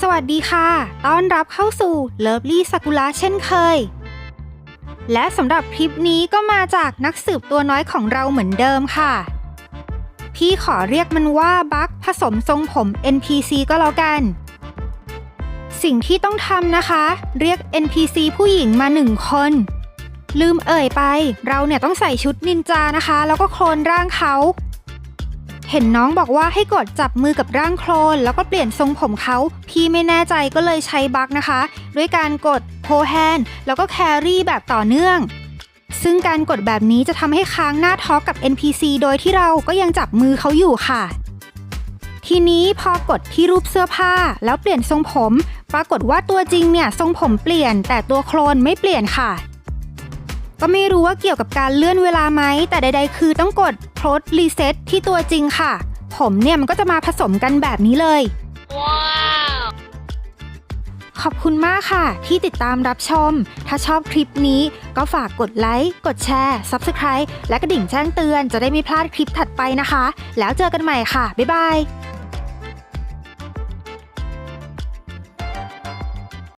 สวัสดีค่ะ ต้อนรับเข้าสู่เลิฟลี่ซากุระเช่นเคย และสำหรับคลิปนี้ก็มาจากนักสืบตัวน้อยของเราเหมือนเดิมค่ะ พี่ขอเรียกมันว่าบัคผสมทรงผม NPC ก็แล้วกัน สิ่งที่ต้องทำนะคะ เรียก NPC ผู้หญิงมาหนึ่งคน ลืมเอ่ยไป เราเนี่ยต้องใส่ชุดนินจานะคะ แล้วก็โคลนร่างเขา เห็นน้องบอกว่าให้กดจับมือกับร่างโคลน แล้วก็เปลี่ยนทรงผมเขา พี่ไม่แน่ใจก็เลยใช้บั๊กนะคะ ด้วยการกดโพแฮนแล้วก็แครี่แบบต่อเนื่อง ซึ่งการกดแบบนี้จะทำให้ค้างหน้าทอกกับ NPC โดยที่เราก็ยังจับมือเขาอยู่ค่ะทีนี้พอกดที่รูปเสื้อผ้าแล้วเปลี่ยนทรงผม ปรากฏว่าตัวจริงเนี่ยทรงผมเปลี่ยนแต่ตัวโคลนไม่เปลี่ยนค่ะ ก็ไม่รู้ว่าเกี่ยวกับการเลื่อนเวลาไหม แต่ใด ๆ คือต้องกดโพสรีเซ็ตที่ตัวจริงค่ะ ผมเนี่ยมันก็จะมาผสมกันแบบนี้เลยขอบคุณมากค่ะ ที่ติดตามรับชม ถ้าชอบคลิปนี้ก็ฝากกดไลค์ กดแชร์ Subscribe และกระดิ่งแจ้งเตือนจะได้ไม่พลาดคลิปถัดไปนะคะ แล้วเจอกันใหม่ค่ะ บ๊ายบาย